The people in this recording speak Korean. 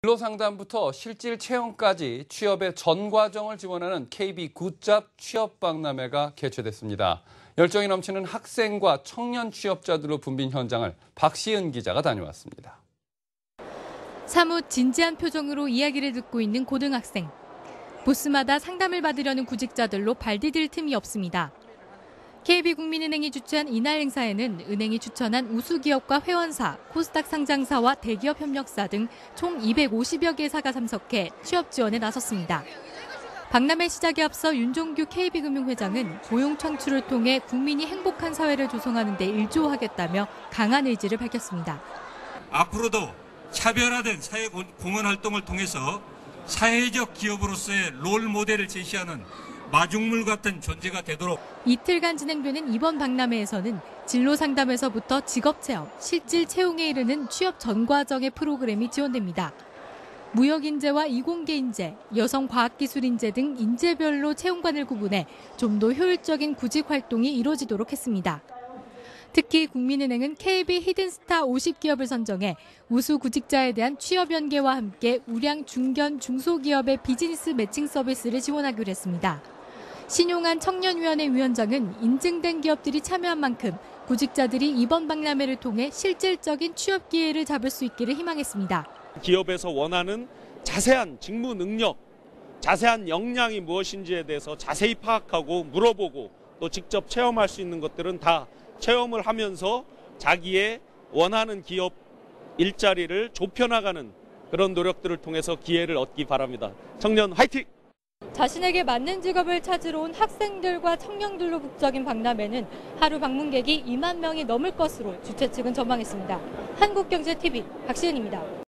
진로 상담부터 실질 채용까지 취업의 전 과정을 지원하는 KB 굿잡 취업 박람회가 개최됐습니다. 열정이 넘치는 학생과 청년 취업자들로 붐빈 현장을 박시은 기자가 다녀왔습니다. 사뭇 진지한 표정으로 이야기를 듣고 있는 고등학생. 부스마다 상담을 받으려는 구직자들로 발 디딜 틈이 없습니다. KB국민은행이 주최한 이날 행사에는 은행이 추천한 우수기업과 회원사, 코스닥 상장사와 대기업 협력사 등 총 250여 개 사가 참석해 취업 지원에 나섰습니다. 박람회 시작에 앞서 윤종규 KB금융회장은 고용 창출을 통해 국민이 행복한 사회를 조성하는 데 일조하겠다며 강한 의지를 밝혔습니다. 앞으로도 차별화된 사회 공헌 활동을 통해서 사회적 기업으로서의 롤 모델을 제시하는 마중물 같은 존재가 되도록 이틀간 진행되는 이번 박람회에서는 진로 상담에서부터 직업 체험, 실질 채용에 이르는 취업 전 과정의 프로그램이 지원됩니다. 무역 인재와 이공계 인재, 여성 과학 기술 인재 등 인재별로 채용관을 구분해 좀 더 효율적인 구직 활동이 이루어지도록 했습니다. 특히 국민은행은 KB 히든스타 50기업을 선정해 우수 구직자에 대한 취업 연계와 함께 우량 중견 중소기업의 비즈니스 매칭 서비스를 지원하기로 했습니다. 신용한 청년위원회 위원장은 인증된 기업들이 참여한 만큼 구직자들이 이번 박람회를 통해 실질적인 취업 기회를 잡을 수 있기를 희망했습니다. 기업에서 원하는 자세한 직무 능력, 자세한 역량이 무엇인지에 대해서 자세히 파악하고 물어보고 또 직접 체험할 수 있는 것들은 다 체험을 하면서 자기의 원하는 기업 일자리를 좁혀나가는 그런 노력들을 통해서 기회를 얻기 바랍니다. 청년 화이팅! 자신에게 맞는 직업을 찾으러 온 학생들과 청년들로 북적인 박람회는 하루 방문객이 2만 명이 넘을 것으로 주최 측은 전망했습니다. 한국경제TV 박시은입니다.